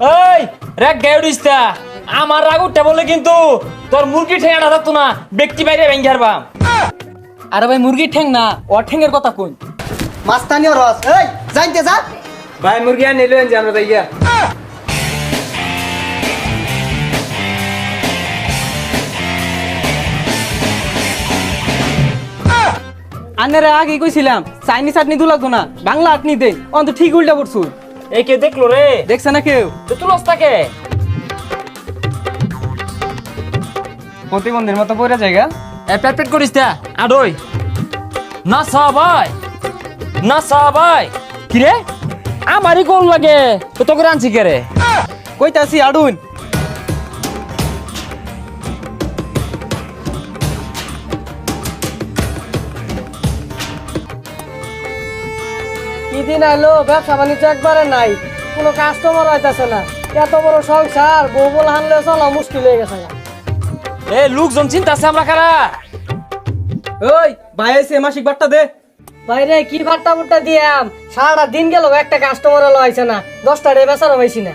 এই রেক গাউডিস তা আমার রাগ উঠতে বলে কিন্তু তোর মুরগি ঠেঙাটা থাকতো না ব্যক্তি বাইরে ভেঙে হারবাম। আরে ভাই মুরগির ঠ্যাং না ওর ঠ্যাংয়ের কথা কই মাস্তানীয় রস। এই যাইতে যা। ভাই মুরগি আর নিলেন যে আমরা তাই গিয়া আন্নারে আগে কইছিলাম চাইনিজ চাটনি দু লাগতো না বাংলা আটনি দে অন্ত ঠিক উল্টা পড়ছু এই কে দেখল রে? দেখছে না কেউ? তো তুলস তাকে। প্রতিবন্ধীর মতো পড়ে জায়গা এ পেট পেট করিস তা আডই। না সবাই না সবাই কি রে? আমারই কোন লাগে? তো তোকে রানছি কে রে? কইতাছি আডুন। দিন আইলো ব্যবসা বাণিজ্য একবারে নাই। কোনো কাস্টমার হইতাছে না। এত বড় সংসার বউ বল হানলে চলা মুশকিল হয়ে গেছে এ লোকজন চিন্তা আছে আমরা কারা? ওই ভাই এসে মাসিক বার্তা দে। বাইরে কি বার্তা মুট্টা দিয়াম সারা দিন গেল একটা কাস্টমার লইছে না। দশটা রে বেচারও হয়েছি না।